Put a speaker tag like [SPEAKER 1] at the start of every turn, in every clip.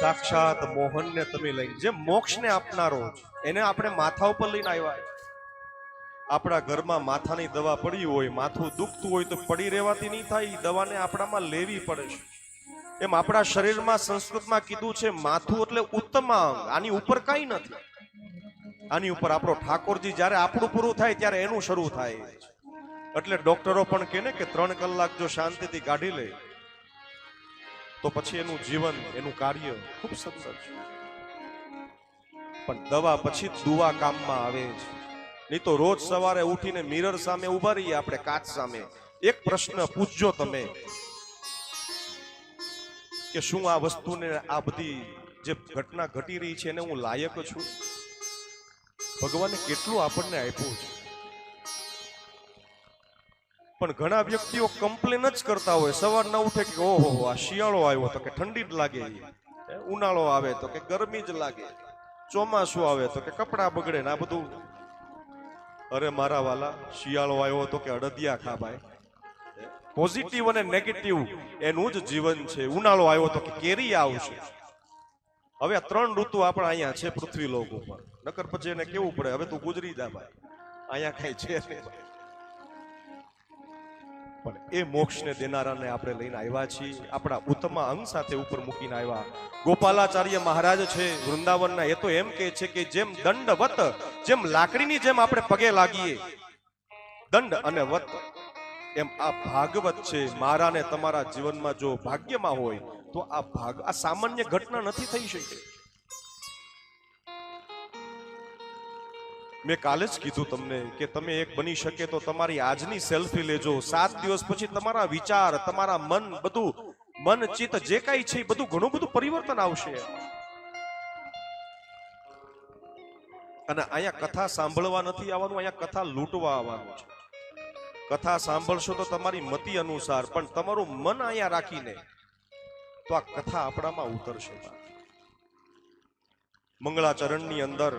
[SPEAKER 1] સાક્ષાત મોહનને તમે લઈને. જે મોક્ષને આપનારો, એને આપણે માથા ઉપર લઈને આવ્યા આપણા ઘરમાં માથાની દવા પડી હોય, માથું દુખતું હોય તો પડી રહેવાથી નહીં થાય એ દવાને આપણામાં લેવી પડે છે. એમ આપણા શરીરમાં, સંસ્કૃતમાં કીધું છે, માથું એટલે ઉત્તમ અંગ. આની ઉપર કાંઈ નથી. આની ઉપર આપણો ઠાકોરજી જ્યારે આપણું પૂરું થાય ત્યારે એનું શરૂ થાય એટલે ડોક્ટરો પણ કહે ને કે ત્રણ કલાક જો શાંતિથી કાઢી લે. તો પછી એનું જીવન, એનું કાર્ય ખૂબ સુંદર છે. પણ દવા પછી દુવા કામમાં આવે છે. નહીં તો રોજ સવારે ઉઠીને મિરર સામે ઊભા રહીએ આપણે કાચ સામે. એક પ્રશ્ન પૂછજો તમે કે શું આ વસ્તુને આ બધી જે ઘટના ઘટી રહી છે એને હું લાયક છું? ભગવાને કેટલું આપણને આપ્યું છે. પણ ઘણા વ્યક્તિઓ કમ્પ્લેન જ કરતા હોય. સવાર ના ઉઠે કે, ઓહો, આ શિયાળો આવ્યો તો કે ઠંડી જ લાગે. ઉનાળો આવે તો કે ગરમી જ લાગે. ચોમાસું આવે તો કે કપડા બગડે ને આ બધું. અરે, મારા વાલા, શિયાળો આવ્યો તો કે અડદિયા ખા ભાઈ. પોઝિટિવ અને નેગેટિવ એનું જ જીવન છે. ઉનાળો આવ્યો તો કે કેરી આવશે. હવે ત્રણ ઋતુ આપણા અહીંયા છે પૃથ્વી લોક ઉપર. નકર પછી એને કેવું પડે? હવે તું ગુજરી જા ભાઈ. અહીંયા કઈ છે નહીં. પણ એ મોક્ષને દેનારાને આપણે લઈને આવ્યા છીએ. આપણા ઉત્તમ અંગ સાથે ઉપર મૂકીને આવ્યા. ગોપાલાચાર્ય મહારાજ છે, વૃંદાવનના, એ તો એમ કહે છે કે જેમ દંડવત, જેમ લાકડીની જેમ આપણે પગે લાગીએ, દંડ અને વત, એમ આ ભાગવત છે. મારા ને તમારા જીવનમાં જો ભાગ્યમાં હોય, તો આ ભાગ, આ સામાન્ય ઘટના નથી થઈ શકે. મેં કાલે જ કીધું તમને કે તમે એક બની શકે તો તમારી આજની સેલ્ફી લેજો. સાત દિવસ પછી તમારા વિચાર, તમારા મન બધું, મન, ચિત્ત જે કાંઈ છે બધું ઘણું બધું પરિવર્તન આવશે. અને અહીંયા કથા સાંભળવા નથી આવવાનું, અહીંયા કથા લૂંટવા આવવાનું છે. કથા સાંભળશો તો તમારી મતિ અનુસાર, પણ તમારું મન અહીંયા રાખીને તો આ કથા આપણામાં ઉતરશે. મંગળાચરણની અંદર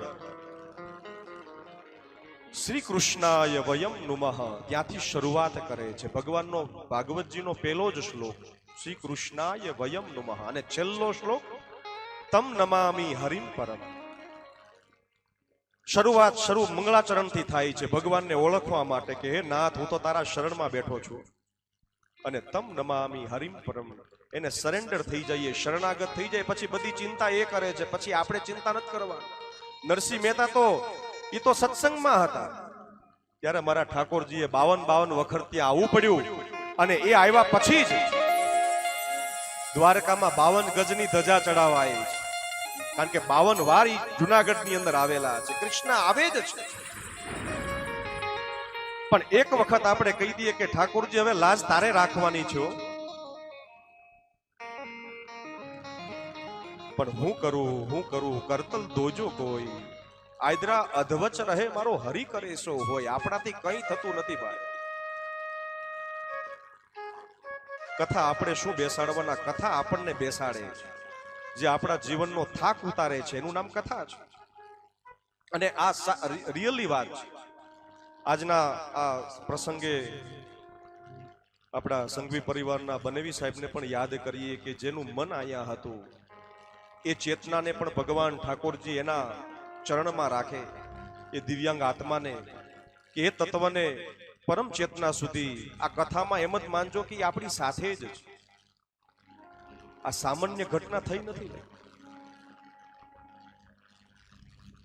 [SPEAKER 1] શ્રી કૃષ્ણાય વયમ નુમઃ. ત્યાંથી શરૂઆત કરે છે. ભગવાનનો, ભાગવતજીનો પહેલો જ શ્લોક શ્રી કૃષ્ણાય વયમ નુમઃ. અને છેલ્લો શ્લોક, તમ નમામી હરિમ પરમ. શરૂઆત શરૂ મંગળાચરણથી થાય છે. ભગવાનને ઓળખવા માટે કે, હે નાથ, હું તો તારા શરણમાં બેઠો છું. અને તમ નમામી હરિમ પરમ. એને સરેન્ડર થઈ જઈએ, શરણાગત થઈ જાય પછી બધી ચિંતા એ કરે છે. પછી આપણે ચિંતા નથી કરવા નરસિંહ મહેતા તો એ તો સત્સંગમાં હતા. ત્યારે મારા ઠાકોરજીએ બાવન બાવન વખત ત્યાં આવવું પડ્યું અને એ આવ્યા પછી જ દ્વારકામાં બાવન ગજની ધજા ચડાવવા આવી છે. કારણ કે બાવન વાર ઈ જુનાગઢની અંદર આવેલા છે. કૃષ્ણ આવે જ છે. પણ એક વખત આપણે કહી દઈએ કે ઠાકોરજી, હવે લાજ તારે રાખવાની છે પણ હું કરું હું કરું, કરતલ દોજો કોઈ. આયદરા અધવચ રહે મારો હરી કરે સો હોય. આપણાથી કંઈ થતું નથી ભાઈ. કથા આપણે શું બેસાડવાના? કથા આપણને બેસાડે જે આપણા જીવનનો થાક ઉતારે છે. એનું નામ કથા છે. અને આ રિયલી વાત છે. આજના આ પ્રસંગે આપણા સંઘવી પરિવારના બનેવી સાહેબને પણ યાદ કરીએ કે જેનું મન અહીંયા હતું. એ ચેતનાને પણ ભગવાન ઠાકોરજી એના ચરણમાં રાખે. એ દિવ્યાંગ આત્માને કે એ તત્વને પરમ ચેતના સુધી આ કથામાં એમ જ માનજો કે આપણી સાથે જ છે. આ સામાન્ય ઘટના થઈ નથી.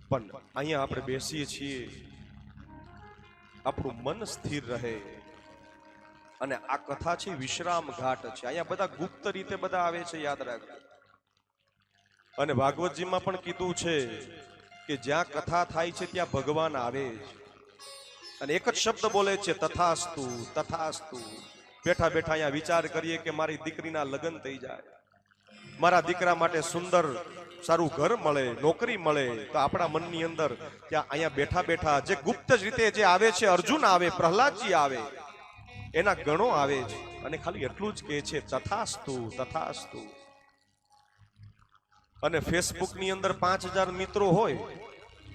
[SPEAKER 1] પણ અહીંયા આપણે બેસીએ છીએ. આપણું મન સ્થિર રહે. અને આ કથા છે વિશ્રામ ઘાટ છે. અહીંયા બધા ગુપ્ત રીતે બધા આવે છે, યાદ રાખજો. અને ભાગવતજીમાં પણ કીધું છે કે જ્યાં કથા થાય છે ત્યાં ભગવાન આવે છે અને એક જ શબ્દ બોલે છે, તથાસ્તુ તથાસ્તુ. બેઠા બેઠા અહીંયા વિચાર કરીએ કે મારી દીકરીના લગ્ન થઈ જાય. મારા દીકરા માટે સુંદર, સારું ઘર મળે, નોકરી મળે, તો આપણા મનની અંદર ત્યાં અહીંયા બેઠા બેઠા જે ગુપ્ત જ રીતે જે આવે છે, અર્જુન આવે, પ્રહલાદજી આવે, એના ગણો આવે છે. અને ખાલી એટલું જ કહે છે, તથાસ્તુ તથાસ્તુ. અને ફેસબુકની અંદર પાંચ હજાર મિત્રો હોય,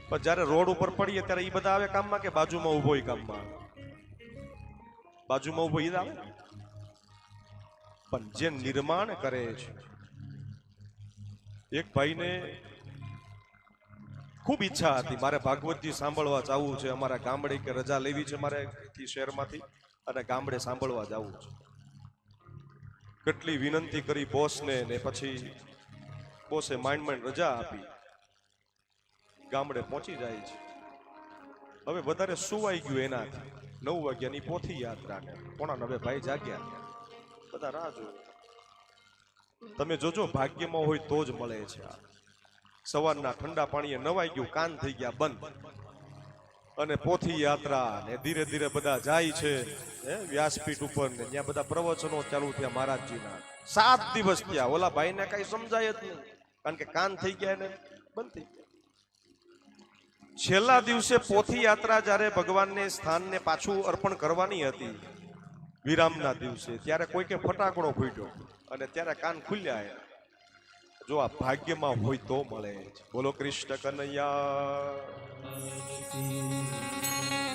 [SPEAKER 1] પણ જ્યારે રોડ ઉપર પડીએ ત્યારે એ બધા આવે કામમાં કે બાજુમાં ઊભો હોય કામમાં બાજુમાં ઊભો ઈદ આવે પણ જે નિર્માણ કરે છે, એક ભાઈને ખૂબ ઈચ્છા હતી. મારે ભાગવતજી સાંભળવા જવું છે, અમારા ગામડે કે રજા લેવી છે મારે શહેરમાંથી, અને ગામડે સાંભળવા જવું છે. કેટલી વિનંતી કરી બોસને ને પછી બોસે માંડ માંડ રજા આપી. ગામડે પહોંચી જાય છે. હવે વધારે સુવાઈ ગયું એનાથી. નવ વાગ્યાની પોથી યાત્રાને પોણા નવે ભાઈ જાગ્યા. બધા રાહ જોયું તમે જોજો, ભાગ્યમાં હોય તો જ મળે છે આ. સવારના ઠંડા પાણીએ નવાઈ ગયું, કાન થઈ ગયા, બંધ. અને પોથી યાત્રા ને ધીરે ધીરે બધા જાય છે, હે, વ્યાસપીઠ ઉપર ને. ત્યાં બધા પ્રવચનો ચાલુ થયા મહારાજજીના. સાત દિવસ થયા. ઓલા ભાઈને કઈ સમજાય જ નહીં. કારણ કે કાન થઈ ગયા ને બંધ થઈ ગયા. છેલ્લા દિવસે પોથી યાત્રા જ્યારે ભગવાનને સ્થાનને પાછું અર્પણ કરવાની હતી, વિરામના દિવસે, ત્યારે કોઈકે ફટાકડો ફૂટ્યો અને ત્યારે કાન ખુલ્યા જો આ ભાગ્યમાં હોય તો મળે બોલો કૃષ્ણ કનૈયા.